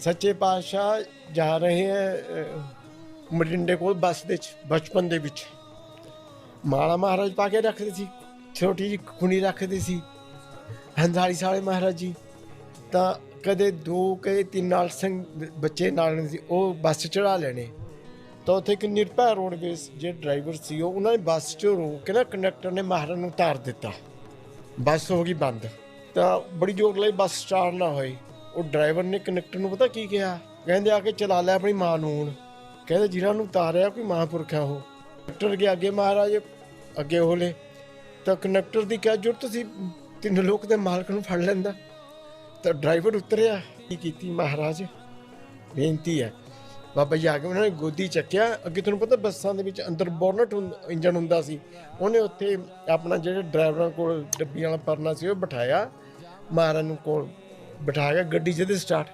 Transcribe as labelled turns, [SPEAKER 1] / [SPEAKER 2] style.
[SPEAKER 1] ਸੱਚੇ ਪਾਤਸ਼ਾਹ ਜਾ ਰਹੇ ਹੈ ਅ, ਮਰਿੰਡੇ ਕੋਲ ਬੱਸ ਦੇ ਵਿੱਚ ਬਚਪਨ ਦੇ ਵਿੱਚ। ਮਾਲਾ ਮਹਾਰਾਜ ਪਾ ਕੇ ਰੱਖਦੇ ਸੀ ਛੋਟੀ ਜਿਹੀ ਖੁਣੀ ਰੱਖਦੇ ਸੀ। ਹੰਸਾਲੀ ਸਾਲੇ ਮਹਾਰਾਜ ਜੀ ਤਾਂ ਕਦੇ ਦੋ ਕਦੇ ਤਿੰਨ ਨਾਲ ਸਿੰਘ ਬੱਚੇ ਨਾਲ ਸੀ ਉਹ ਬੱਸ ਚੜਾ ਲੈਣੇ। ਤਾਂ ਉੱਥੇ ਇੱਕ ਨਿਰਭੈ ਰੋਡਵੇਜ਼ ਜੇ ਡਰਾਈਵਰ ਸੀ ਉਹ ਉਹਨਾਂ ਨੇ ਬੱਸ 'ਚੋਂ ਰੋਕ ਕੇ ਨਾ ਕੰਡਕਟਰ ਨੇ ਮਹਾਰਾਜ ਨੂੰ ਉਤਾਰ ਦਿੱਤਾ। ਬੱਸ ਹੋ ਗਈ ਬੰਦ। ਤਾਂ ਬੜੀ ਜ਼ੋਰ ਲਈ ਬੱਸ ਸਟਾਰਟ ਨਾ ਹੋਈ ਉਹ ਡਰਾਈਵਰ ਨੇ ਕੰਡਕਟਰ ਨੂੰ ਪਤਾ ਕੀ ਕਿਹਾ? ਕਹਿੰਦੇ ਆ ਕੇ ਚਲਾ ਲੈ ਆਪਣੀ ਮਾਂ ਨੂੰ ਹੁਣ। ਕਹਿੰਦੇ ਜਿਹਨਾਂ ਨੂੰ ਉਤਾਰਿਆ ਕੋਈ ਮਹਾਂਪੁਰਖ ਆ ਉਹ। ਕੰਡਕਟਰ ਕੇ ਅੱਗੇ ਮਹਾਰਾਜ, ਅੱਗੇ ਹੋਲੇ ਤਾਂ ਕੰਡਕਟਰ ਦੀ ਕਿਆ ਜ਼ਰੂਰਤ ਸੀ? ਤਿੰਨ ਲੋਕ ਦੇ ਮਾਲਕ ਨੂੰ ਫੜ ਲੈਂਦਾ। ਤਾਂ ਡਰਾਈਵਰ ਉਤਰਿਆ। ਕੀ ਕੀਤੀ ਮਹਾਰਾਜ? ਬੇਨਤੀ ਹੈ। ਬਾਬਾ ਜੀ ਆ ਕੇ ਉਹਨਾਂ ਨੇ ਗੋਦੀ ਚੱਕਿਆ। ਅੱਗੇ ਤੁਹਾਨੂੰ ਪਤਾ ਬੱਸਾਂ ਦੇ ਵਿੱਚ ਅੰਦਰ ਬੋਨਟ ਇੰਜਨ ਹੁੰਦਾ ਸੀ। ਉਹਨੇ ਉੱਥੇ ਆਪਣਾ ਜਿਹੜੇ ਡਰਾਈਵਰਾਂ ਕੋਲ ਡੱਬੀਆਂ ਵਾਲਾ ਪਰਨਾ ਸੀ, ਉਹ ਬਿਠਾਇਆ। ਮਹਾਰਾਜ ਨੂੰ ਕੋਲ ਬਿਠਾ ਕੇ ਗੱਡੀ ਜਦੇ ਸਟਾਰਟ